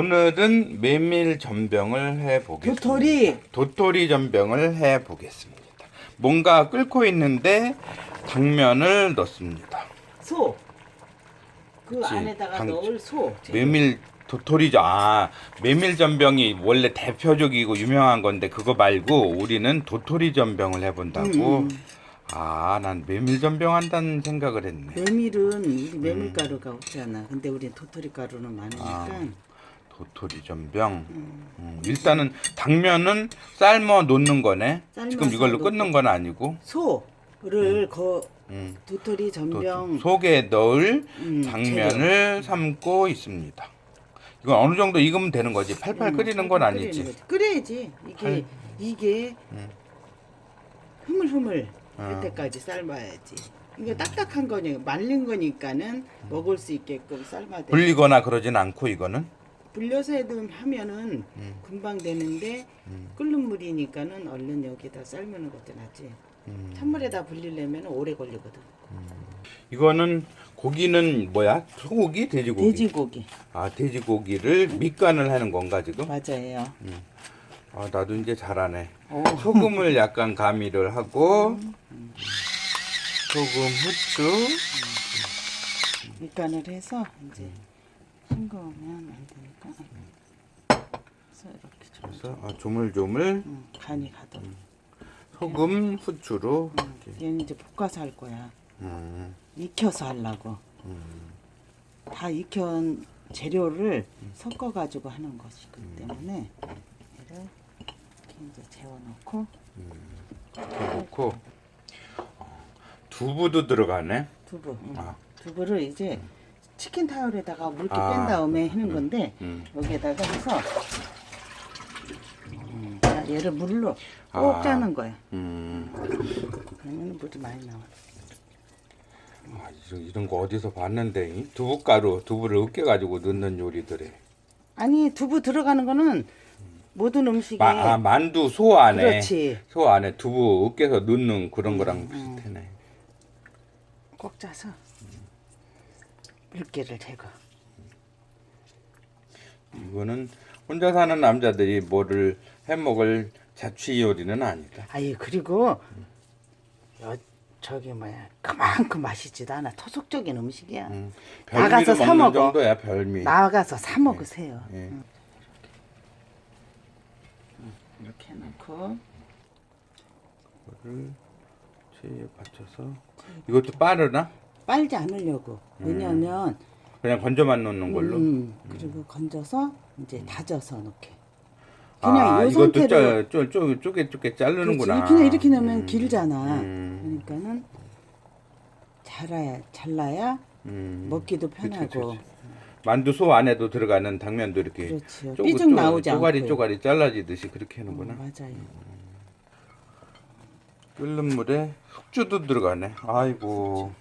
오늘은 메밀 전병을 해 보겠습니다. 도토리 도토리 전병을 해 보겠습니다. 뭔가 끓고 있는데 당면을 넣습니다. 소. 그 그치, 안에다가 당- 넣을 소. 메밀 도토리죠. 아, 메밀 전병이 원래 대표적이고 유명한 건데 그거 말고 우리는 도토리 전병을 해 본다고. 음. 아, 난 메밀 전병 한다는 생각을 했네. 메밀은 우리 메밀가루가 없잖아. 근데 우리 도토리 가루는 많으니까. 아. 도토리 전병. 음, 일단은 당면은 삶아 놓는 거네. 지금 삶아서 이걸로 놓고. 끊는 건 아니고. 소를 거 음. 도토리 또 전병 속에 넣을 음, 당면을 삶고 있습니다. 이건 어느 정도 익으면 되는 거지. 팔팔 음, 끓이는 건 끓이는 아니지. 거지. 끓여야지. 이게 팔- 이게 음. 흐물흐물 어. 할 때까지 삶아야지. 이게 딱딱한 거니 말린 거니까는 먹을 수 있게끔 삶아야 돼. 불리거나 그러진 않고 이거는. 불려서 해도 하면은 음. 금방 되는데 음. 끓는 물이니까는 얼른 여기다 삶는 것도 낫지. 음. 찬물에다 불리려면 오래 걸리거든. 이거는 고기는 뭐야? 소고기, 돼지고기. 돼지고기 아, 돼지고기를 밑간을 하는 건가 지금? 맞아요. 아, 나도 이제 잘하네. 오. 소금을 약간 가미를 하고 소금, 후추. 밑간을 해서 이제 싱거우면 안 되니까. 그래서 이렇게 좀 그래서 아, 조물조물 음, 간이 가도록. 소금, 후추로 이렇게. 얘는 이제 볶아서 할 거야. 음, 익혀서 하려고. 다 익힌 재료를 섞어 가지고 하는 것이기 때문에 얘를 이렇게 이제 재워 놓고 이렇게 놓고 어, 두부도 들어가네. 두부. 음. 아. 두부를 이제 치킨 타올에다가 물기 아. 뺀 다음에 하는 건데 음. 여기에다가 해서 음, 자, 얘를 물로 꼭 아. 짜는 거야. 음, 그러면 물이 많이 나와. 아, 이런, 이런 거 어디서 봤는데 이? 두부가루, 두부를 으깨가지고 넣는 요리들에. 아니 두부 들어가는 거는 모든 음식에 마, 아, 만두 소 안에 그렇지. 소 안에 두부 으깨서 넣는 그런 거랑 비슷하네. 꼭 짜서 물기를 제거. 이거는 혼자 사는 남자들이 뭐를 해 먹을 자취 요리는 아니다. 아예 그리고 여, 저기 뭐야 그만큼 맛있지도 않아 토속적인 음식이야. 음, 나가서 별미로 사 먹는 먹어. 정도야 별미. 나가서 사 먹으세요. 예. 이렇게 해놓고 이거를 체에 받쳐서 이것도 빠르나? 빨지 않으려고. 왜냐하면 그냥 건져만 놓는 걸로. 음, 그리고 건져서 이제 다져서 넣게. 그냥 아이 이것도 상태로 쪼, 쪼, 쪼, 쪼개 쪼개 자르는구나. 그렇지. 그냥 이렇게 넣으면 음, 길잖아. 음, 그러니까는 잘라야 잘라야 음. 먹기도 그치, 편하고. 그치. 만두 소 안에도 들어가는 당면도 이렇게. 쪼- 삐죽 쪼- 나오지 쪼가리 않고. 쪼가리 잘라지듯이 그렇게 음, 하는구나. 맞아요. 끓는 물에 숙주도 들어가네. 아이고.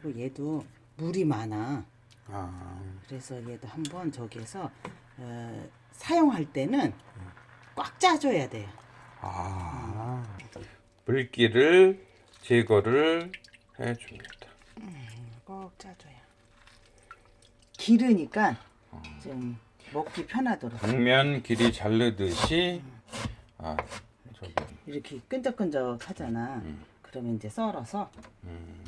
그리고 얘도 물이 많아. 아, 그래서 얘도 한번 저기에서 어, 사용할 때는 꽉 짜줘야 돼요. 아. 물기를 제거를 해줍니다. 꼭 짜줘야. 기르니까 좀 먹기 편하도록 당면 길이 자르듯이 아 저기 이렇게 끈적끈적 하잖아. 음. 그러면 이제 썰어서 이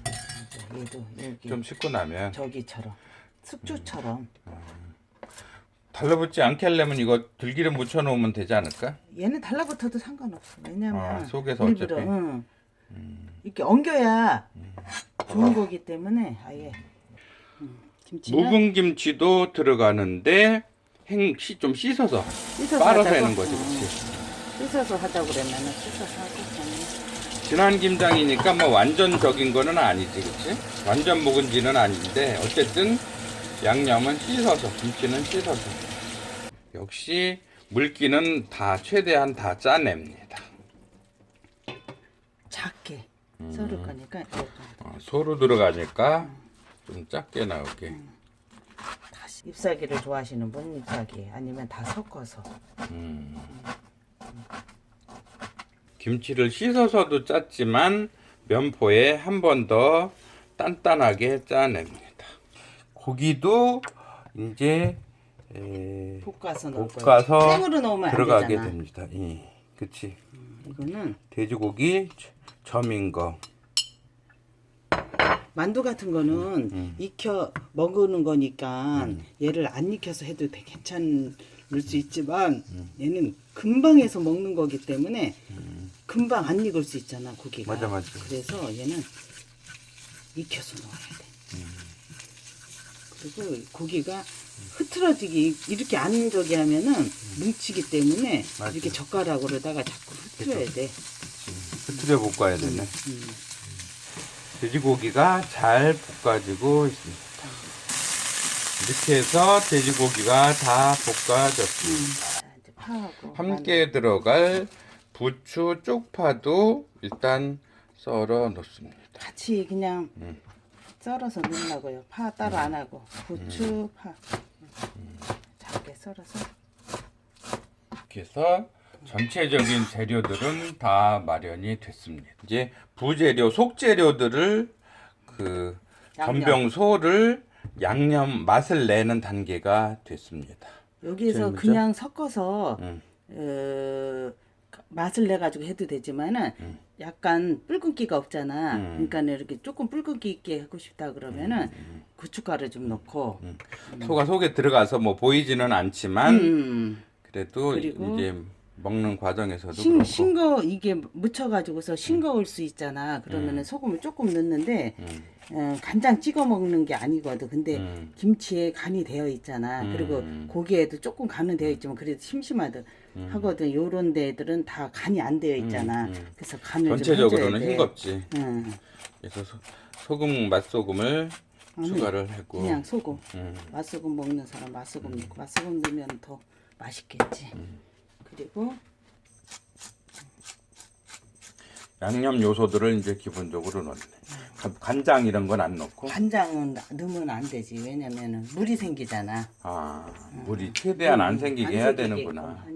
제 얘도 여기 좀 씻고 나면 저기처럼 숙주처럼 달라붙지 않게 하려면 이거 들기름 묻혀 놓으면 되지 않을까? 얘는 달라붙어도 상관없어. 왜냐면 아, 속에서 일부러, 어차피. 응. 이렇게 엉겨야 좋은 거기 때문에 아예 음, 김치는 묵은 김치도 들어가는데 행시 좀 씻어서 씻어서 빨아서 하자고? 하는 거지, 어, 그렇지? 씻어서 하자고 그러면은 씻어서 하고 그러면 진한 김장이니까 뭐 완전 적인 거는 아니지, 그렇지? 완전 묵은지는 아닌데 어쨌든 양념은 씻어서 김치는 씻어서 역시 물기는 다 최대한 다 짜냅니다. 작게 음. 썰을 거니까 이렇게 어, 소로 들어가니까 좀 작게 나오게. 다시 잎사귀를 좋아하시는 분 잎사귀 아니면 다 섞어서 음. 김치를 씻어서도 짰지만 면포에 한 번 더 단단하게 짜냅니다. 고기도 이제 음. 볶아서 넣을. 볶아서 생으로 넣으면 안 들어가게 되잖아. 됩니다. 예, 그치. 이거는 돼지고기 저- 점인 거. 만두 같은 거는 음. 익혀 먹는 거니까 얘를 안 익혀서 해도 되- 괜찮 을수 있지만 음. 얘는 금방 해서 먹는 거기 때문에 금방 안 익을 수 있잖아 고기가. 맞아, 맞아. 그래서 얘는 익혀서 넣어야 돼. 음. 그리고 고기가 흐트러지기 이렇게 안 저기 하면은 뭉치기 때문에 음. 맞아. 이렇게 젓가락으로다가 자꾸 흐트려야 돼. 흐트려 볶아야 되네. 음. 돼지고기가 잘 볶아지고 있습니다. 이렇게 해서 돼지고기가 다 볶아졌습니다. 파하고 함께 들어갈 부추 쪽파도 일단 썰어 놓습니다. 같이 그냥 음. 썰어서 넣으려고요. 파 따로 안 하고 고추, 파 작게 썰어서 이렇게 해서 전체적인 재료들은 다 마련이 됐습니다. 이제 부재료, 속재료들을 그 양념. 전병소를 양념 맛을 내는 단계가 됐습니다. 여기에서 재밌죠? 그냥 섞어서 음. 어, 맛을 내 가지고 해도 되지만은 약간 붉은기가 없잖아. 음. 그러니까 이렇게 조금 붉은기 있게 하고 싶다 그러면은 고춧가루 좀 넣고 소가 속에 들어가서 뭐 보이지는 않지만 음. 그래도 그리고 이제 먹는 과정에서도 싱, 그렇고 싱거 이게 묻혀가지고서 싱거울 수 있잖아. 그러면은 소금을 조금 넣는데 음. 어, 간장 찍어 먹는 게 아니거든. 근데 음. 김치에 간이 되어 있잖아. 그리고 음. 고기에도 조금 간은 되어 있지만 그래도 심심하다 하거든. 요런 데들은 다 간이 안 되어 있잖아. 음, 음. 그래서 간을 전체적으로는. 싱겁지. 응. 그래서 소, 소금 맛소금을 아니, 추가를 하고 그냥 소금. 음. 맛소금 먹는 사람 맛소금 넣고 맛소금 넣으면 더 맛있겠지. 음. 그리고 양념 요소들을 이제 기본적으로 넣네. 간- 간장 이런 건 안 넣고 간장은 넣으면 안 되지. 왜냐면은 물이 생기잖아. 아 물이 최대한 안 생기게 해야 음, 되는구나.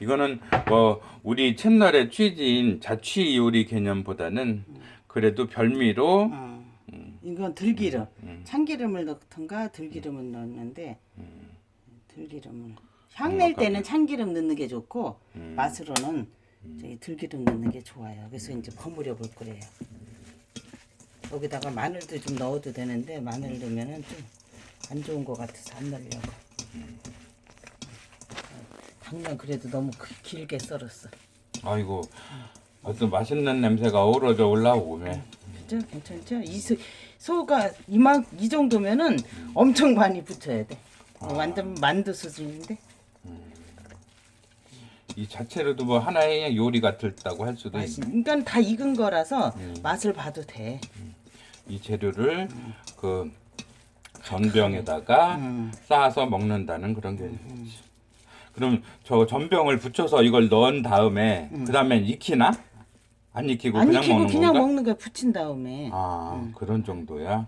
이거는 뭐 우리 채널의 취지인 자취 요리 개념보다는 그래도 별미로 어. 음. 이건 들기름. 참기름을 넣던가 들기름을 음. 넣는데 들기름을 향낼 때는 참기름 넣는 게 좋고 음. 맛으로는 저기 들기름 넣는 게 좋아요. 그래서 이제 버무려 볼 거래요. 여기다가 마늘도 좀 넣어도 되는데 마늘 넣으면은 좀 안 좋은 것 같아서 안 넣으려고. 당면 그래도 너무 크- 길게 썰었어. 아이고 어떤 맛있는 냄새가 어우러져 올라오네. 그죠? 괜찮죠? 이 소, 소가 이만 이 정도면은 엄청 많이 붙여야 돼. 완전 만두 수준인데. 이 자체로도 뭐 하나의 요리 같다고 할 수도. 있네. 그러니까 다 익은 거라서 맛을 봐도 돼. 이 재료를 그 전병에다가 음. 쌓아서 먹는다는 그런 개념이지. 그럼 저 전병을 붙여서 이걸 넣은 다음에 그 다음엔 익히나? 안 익히고 안 그냥 익히고 먹는 그냥 건가? 먹는 거야 붙인 다음에. 아 그런 정도야.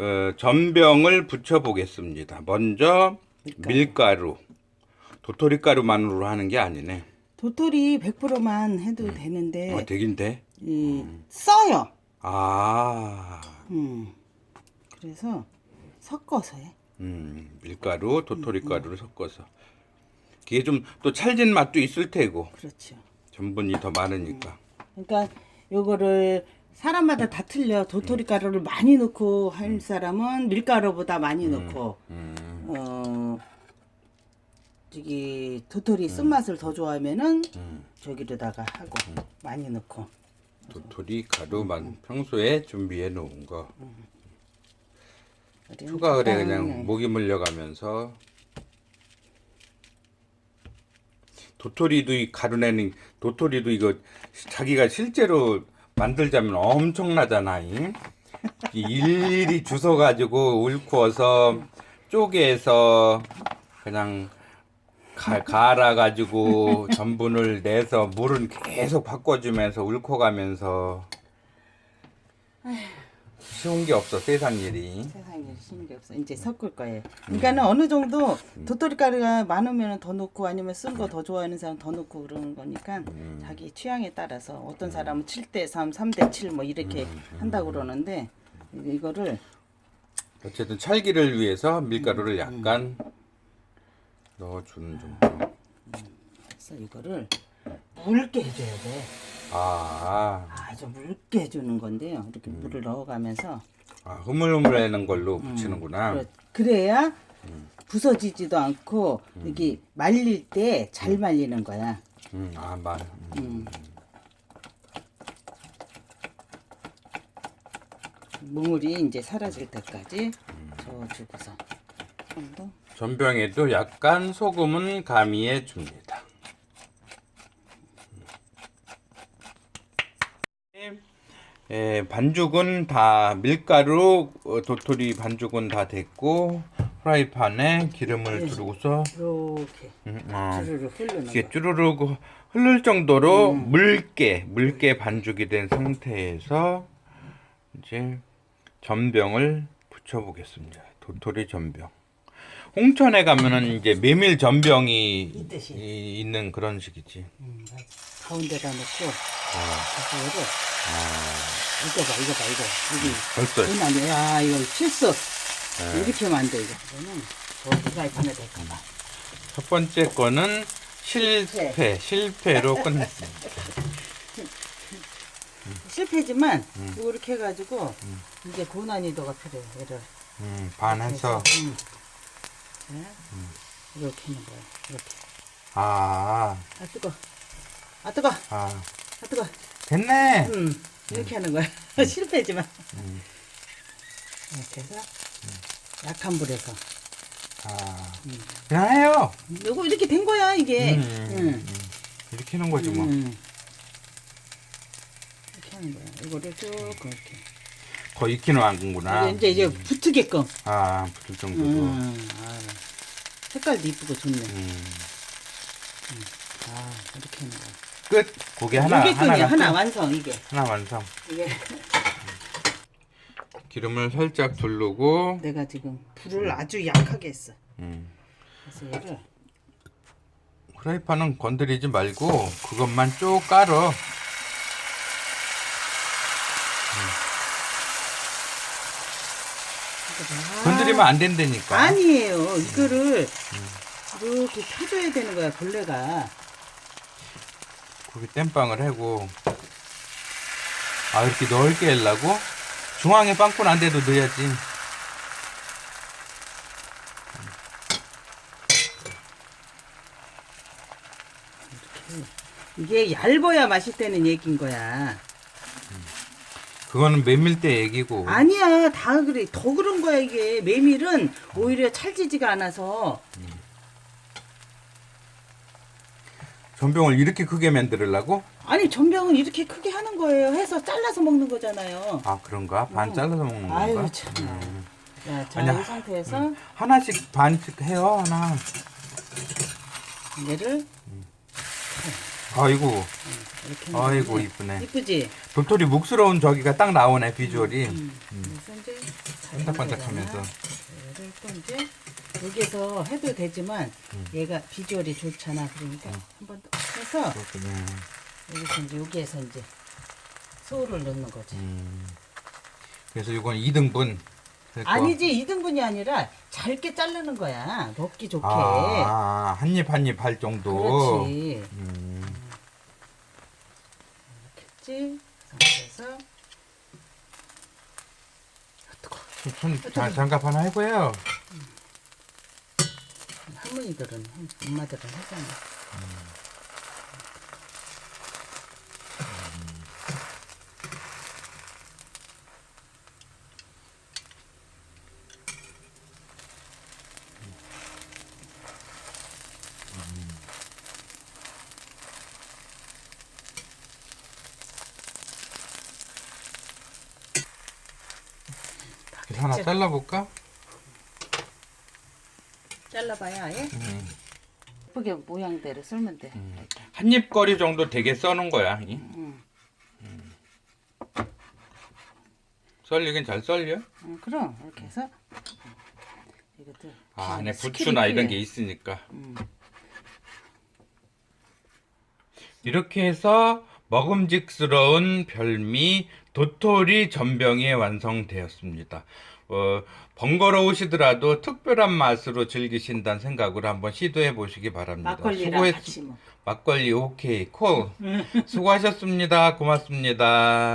어, 전병을 붙여 보겠습니다. 먼저 밀가루, 도토리 가루만으로 하는 게 아니네. 도토리 100%만 해도 되는데 어, 되긴 돼. 이 써요. 아, 음. 그래서 섞어서 해. 음, 밀가루, 도토리 가루를 섞어서. 그게 좀 또 찰진 맛도 있을 테고 그렇죠. 전분이 더 많으니까. 그러니까 요거를 사람마다 다 틀려. 도토리 가루를 많이 넣고 할 사람은 밀가루보다 많이 넣고 음, 어 저기 도토리 쓴맛을 더 좋아하면은 음. 저기로다가 하고 많이 넣고 도토리 가루만 평소에 준비해 놓은 거. 초가 그래 적당히. 그냥 목이 물려가면서 도토리도 이 가루내는 도토리도 이거 자기가 실제로 만들자면 엄청나잖아. 이. 이 일일이 주워 가지고 울쿠어서 쪼개서 그냥 가, 갈아 가지고 전분을 내서 물은 계속 바꿔주면서 울커가면서. 쉬운 게 없어 세상 일이. 세상에 쉬는 게 없어. 이제 섞을 거예요. 그러니까는 어느 정도 도토리 가루가 많으면 더 넣고 아니면 쓴 거 더 좋아하는 사람 더 넣고 그러는 거니까 자기 취향에 따라서 어떤 사람은 7대 3, 3대 7 뭐 이렇게 한다고 그러는데 이거를 어쨌든 찰기를 위해서 밀가루를 약간 넣어주는 정도. 그래서 이거를 묽게 해줘야 돼. 아, 아주 묽게 해주는 건데요. 이렇게 물을 넣어가면서 아 흐물흐물해는 걸로 붙이는구나. 그래- 그래야 부서지지도 않고 이게 말릴 때 잘 말리는 거야. 음, 아 말. 음. 뭉울이 이제 사라질 때까지 저어주고서 좀 더. 전병에도 약간 소금은 가미해 줍니다. 예, 반죽은 다 밀가루 어, 도토리 반죽은 다 됐고 프라이팬에 기름을 두르고서 이렇게 음, 어, 이게. 쭈루룩 흐를 정도로 묽게 묽게 반죽이 된 상태에서 이제 전병을 붙여 보겠습니다. 도토리 전병. 홍천에 가면은 이제 메밀 전병이 있듯이. 이- 있는 그런 식이지. 음. 가운데다 놓고 어, 이거를 이거 봐 이거 봐 이거. 이게 벌써. 이건 아니야. 야, 이거 실수. 네. 이렇게 하면 안 돼 이거. 이거는 저 프라이팬에 될까봐. 첫 번째 거는 실패. 실패로 끝냈습니다. 실패지만 음. 이거 이렇게 해가지고 이게 고난이도가 필요해 얘를. 음, 반해서 음. 네? 이렇게 하는 거야 이렇게 아, 아 뜨거 아 뜨거 아 아 뜨거 됐네. 음 이렇게 하는 거야 실패지만 음. 이렇게 해서 약한 불에서 아, 그냥 해요. 이거 이렇게 된 거야 이게 음, 응. 음. 이렇게 하는 거지 뭐. 음. 이렇게 하는 거야. 이거를 쭉 그렇게. 더 익히는 안구나. 이제 이제 붙으게끔. 아, 붙을 정도로. 음. 아, 색깔도 이쁘고 좋네. 음. 아, 이렇게 하는 거야. 끝. 고기 하나 이게 하나 하나, 하나 끝. 완성 이게. 하나 완성. 이게 기름을 살짝 두르고. 내가 지금 불을 아주 약하게 했어. 음. 그래서 얘를 프라이팬은 건드리지 말고 그것만 쭉 깔어. 아, 건드리면 안 된다니까. 아니에요. 이거를 이렇게 펴줘야 되는 거야 벌레가. 고기 땜빵을 하고. 아 이렇게 넓게 하려고? 중앙에 빵꾸 난 데도 넣어야지. 이게 얇아야 맛있다는 얘기인 거야. 그거는 메밀 때 얘기고. 아니야 다 그래 더 그런 거야 이게 메밀은 오히려 찰지지가 않아서 전병을 이렇게 크게 만들려고? 아니 전병은 이렇게 크게 하는 거예요 해서 잘라서 먹는 거잖아요 아 그런가? 반 잘라서 먹는 건가? 아유 참. 음. 아니야. 이 상태에서 하나씩 반씩 해요 하나. 얘를 아이고, 이렇게 아이고 이쁘네. 이쁘지? 도토리 묵스러운 저기가 딱 나오네 비주얼이. 그래서 이제 반짝반짝하면서. 얘를 또 이제 여기서 해도 되지만 얘가 비주얼이 좋잖아 그러니까 한 번 더 해서 그렇군요. 여기서 이제 여기에서 이제 소를 넣는 거지 음. 그래서 이건 2등분. 아니지 2등분이 아니라 잘게 자르는 거야 먹기 좋게 아, 한입 한 입 할 정도. 그렇지 음. 그렇지 상태에서 손 자, 장갑 하나 해고요. 할머니들은 엄마들은 하잖아 그 하나 잘라볼까? 잘라봐야 아예 음. 예쁘게 모양대로 썰면 돼 한입 거리 정도 되게 써는 거야. 이. 응. 음. 썰리긴 잘 썰려. 응, 그럼 이렇게 해서 이것도 아, 안에 부추나 이런. 게 있으니까. 음. 이렇게 해서 먹음직스러운 별미 도토리 전병이 완성되었습니다. 어, 번거로우시더라도 특별한 맛으로 즐기신다는 생각으로 한번 시도해 보시기 바랍니다. 막걸리랑 수고했- 같이 먹. 막걸리 오케이 콜 수고하셨습니다. 고맙습니다.